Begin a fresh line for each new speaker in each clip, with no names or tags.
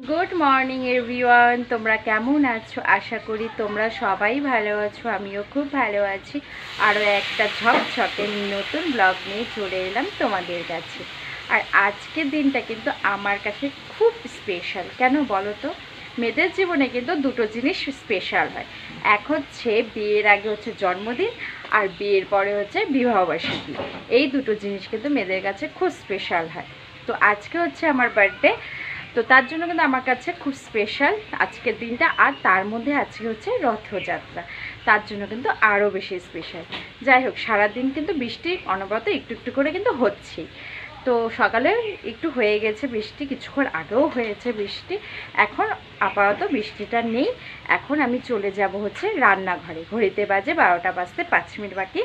Good morning everyone তোমরা কেমন আছো? আশা করি তোমরা সবাই ভালো আছো। আমিও খুব ভালো আছি। আরও একটা ঝকঝকে নতুন ব্লগ নিয়ে চলে এলাম তোমাদের কাছে। আর আজকের দিনটা কিন্তু আমার কাছে খুব স্পেশাল কেন বলো তো? মেয়েদের জীবনে কিন্তু দুটো জিনিস স্পেশাল হয়। এক হচ্ছে বিয়ের আগে হচ্ছে জন্মদিন, আর বিয়ের পরে হচ্ছে বিবাহবার্ষিকী। এই দুটো জিনিস কিন্তু মেয়েদের কাছে খুব স্পেশাল হয়। তো আজকে হচ্ছে আমার বার্থডে তো তার জন্য কিন্তু আমার কাছে খুব স্পেশাল আজকের দিনটা, আর তার মধ্যে আজকে হচ্ছে রথযাত্রা। তার জন্য কিন্তু আরও বেশি স্পেশাল যাই হোক, সারাদিন কিন্তু বৃষ্টি অনবরত একটু একটু করে কিন্তু হচ্ছেই তো সকালে একটু হয়ে গেছে বৃষ্টি, কিছুক্ষণ আগেও হয়েছে বৃষ্টি। এখন আপাতত বৃষ্টিটা নেই। এখন আমি চলে যাব হচ্ছে রান্নাঘরে। ঘড়িতে বাজে বারোটা বাজতে পাঁচ মিনিট বাকি।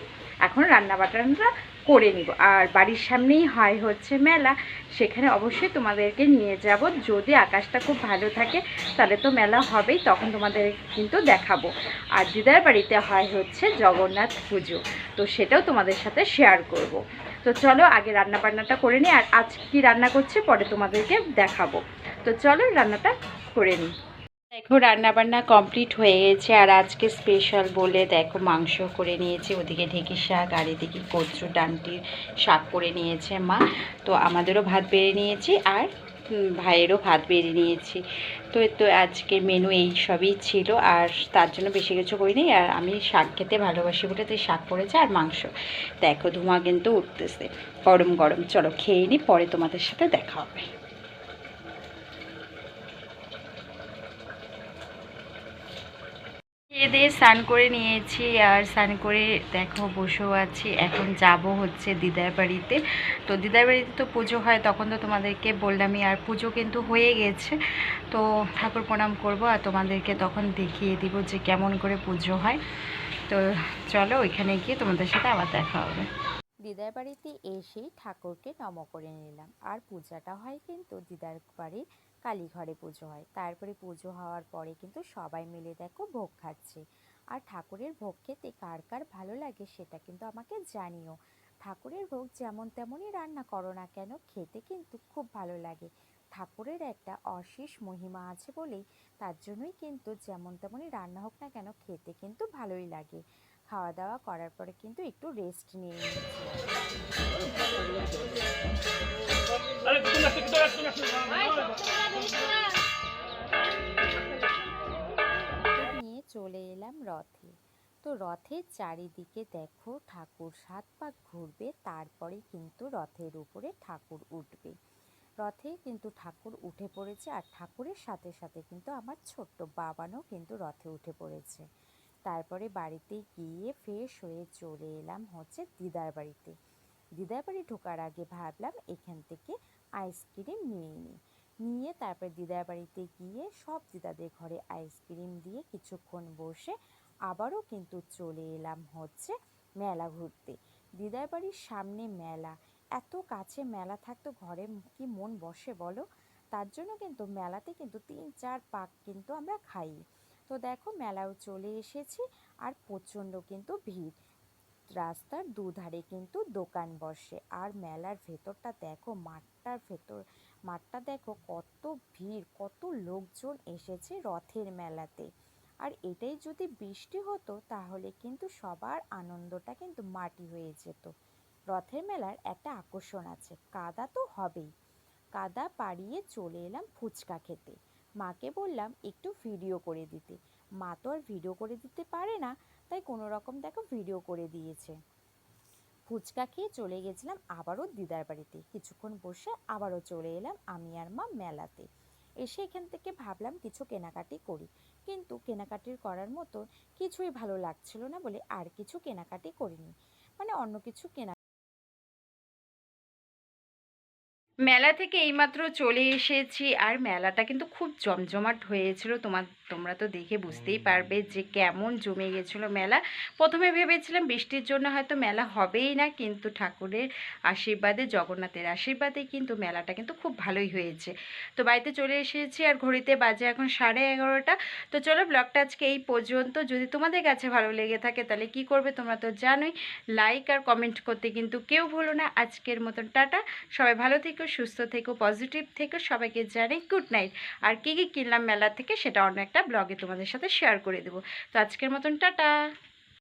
এখন রান্না বাটানটা করে নিব। আর বাড়ির সামনেই হয় হচ্ছে মেলা, সেখানে অবশ্যই তোমাদেরকে নিয়ে যাব। যদি আকাশটা খুব ভালো থাকে, তাহলে তো মেলা হবেই, তখন তোমাদের কিন্তু দেখাবো। আর দিদার বাড়িতে হয় হচ্ছে জগন্নাথ পুজো, তো সেটাও তোমাদের সাথে শেয়ার করব। তো চলো, আগে রান্না বান্নাটা করে নিই, আর আজ কি রান্না করছে পরে তোমাদেরকে দেখাবো। তো চলো, রান্নাটা করে নিই। দেখো রান্না বান্না কমপ্লিট হয়ে গেছে। আর আজকে স্পেশাল বলে দেখো, মাংস করে নিয়েছে। ওদিকে ঢেঁকি শাক, আর এদিকে কচু ডান্টির শাক করে নিয়েছে মা। তো আমাদেরও ভাত বেড়ে নিয়েছি, আর ভাইয়েরও ভাত বেড়ে নিয়েছি। তো তো আজকে মেনু এই সবই ছিল। আর তার জন্য বেশি কিছু করিনি। আর আমি শাক খেতে ভালোবাসি বলে তাই শাক করেছে আর মাংস। দেখো ধোঁয়া কিন্তু উঠতেছে। গরম গরম। চলো খেয়ে নিই পরে তোমাদের সাথে দেখা হবে। খেয়ে দিয়ে স্নান করে নিয়েছি আর স্নান করে দেখো বসেও আছি। এখন যাব হচ্ছে দিদার বাড়িতে। তো দিদার বাড়িতে তো পুজো হয়, তখন তো তোমাদেরকে বললামই, আর পুজো কিন্তু হয়ে গেছে। তো ঠাকুর প্রণাম করব আর তোমাদেরকে তখন দেখিয়ে দিব যে কেমন করে পুজো হয়। তো চলো ওইখানে গিয়ে তোমাদের সাথে আবার দেখা হবে।
দিদার বাড়িতে এসেই ঠাকুরকে নম করে নিলাম। আর পূজাটা হয় কিন্তু দিদার বাড়ির কালীঘরে পুজো হয়। তারপরে পুজো হওয়ার পরে কিন্তু সবাই মিলে দেখো ভোগ খাচ্ছে। আর ঠাকুরের ভোগ খেতে কার কার ভালো লাগে সেটা কিন্তু আমাকে জানিও। ঠাকুরের ভোগ যেমন তেমনই রান্না করো না কেন, খেতে কিন্তু খুব ভালো লাগে। ঠাকুরের একটা অশেষ মহিমা আছে বলেই তার জন্যই কিন্তু যেমন তেমনই রান্না হোক না কেন, খেতে কিন্তু ভালোই লাগে। খাওয়া দাওয়া করার পরে কিন্তু একটু রেস্ট নিয়ে নিয়ে চলে এলাম রথে। তো রথের চারিদিকে দেখো ঠাকুর সাত পাক ঘুরবে তারপরে কিন্তু রথের উপরে ঠাকুর উঠবে। রথে কিন্তু ঠাকুর উঠে পড়েছে আর ঠাকুরের সাথে সাথে কিন্তু আমার ছোট্ট বাবানও কিন্তু রথে উঠে পড়েছে। তারপরে বাড়িতে গিয়ে ফ্রেশ হয়ে চলে এলাম হচ্ছে দিদার বাড়িতে। দিদার বাড়ি ঢোকার আগে ভাবলাম এখান থেকে আইসক্রিম নিয়ে নিই নিয়ে তারপরে দিদার বাড়িতে গিয়ে সব দিদাদের ঘরে আইসক্রিম দিয়ে কিছুক্ষণ বসে আবারও কিন্তু চলে এলাম হচ্ছে মেলা ঘুরতে। দিদার বাড়ির সামনে মেলা, এত কাছে মেলা থাকতো ঘরে কি মন বসে বলো? তার জন্য কিন্তু মেলাতে কিন্তু তিন চার পাক কিন্তু আমরা খাই। তো দেখো মেলাও চলে এসেছে আর প্রচণ্ড কিন্তু ভিড়। রাস্তার দুধারে কিন্তু দোকান বসে আর মেলার ভেতরটা দেখো, মাঠটার ভেতর, মাঠটা দেখো কত ভিড়, কত লোকজন এসেছে রথের মেলাতে। আর এটাই যদি বৃষ্টি হতো তাহলে কিন্তু সবার আনন্দটা কিন্তু মাটি হয়ে যেত। রথের মেলার একটা আকর্ষণ আছে, কাদা তো হবেই। কাদা পাড়িয়ে চলে এলাম ফুচকা খেতে। মাকে বললাম, একটু ভিডিও করে দিতে। মা তো আর ভিডিও করে দিতে পারে না, তাই কোনো রকম দেখো ভিডিও করে দিয়েছে। ফুচকা খেয়ে চলে গেছিলাম আবারও দিদার বাড়িতে। কিছুক্ষণ বসে আবারও চলে এলাম আমি আর মা মেলাতে। এসে এখান থেকে ভাবলাম কিছু কেনাকাটি করি। কিন্তু কেনাকাটির করার মতো কিছুই ভালো লাগছিল না বলে আর কিছু কেনাকাটি করিনি। মানে অন্য কিছু কেনা
মেলা থেকে এইমাত্র চলে এসেছি। আর মেলাটা কিন্তু খুব জমজমাট হয়েছিল। তোমার তোমরা তো দেখে বুঝতেই পারবে যে কেমন জমে গেছিল মেলা। প্রথমে ভেবেছিলাম বৃষ্টির জন্য হয়তো মেলা হবেই না কিন্তু ঠাকুরের আশীর্বাদে জগন্নাথের আশীর্বাদে কিন্তু মেলাটা কিন্তু খুব ভালোই হয়েছে। তো বাড়িতে চলে এসেছি আর ঘড়িতে বাজে এখন সাড়ে এগারোটা। তো চলো ব্লগটা আজকে এই পর্যন্ত। যদি তোমাদের কাছে ভালো লেগে থাকে তাহলে কি করবে তোমরা তো জানোই। লাইক আর কমেন্ট করতে কিন্তু কেউ ভুলো না। আজকের মতন টাটা। সবাই ভালো থেকো সুস্থ থেকো পজিটিভ থেকো, সবাইকে জানাই গুড নাইট আর কী কী কিনলাম মেলা থেকে সেটা অন্য একটা ব্লগে তোমাদের সাথে শেয়ার করে দেবো। তো আজকের মতন টাটা।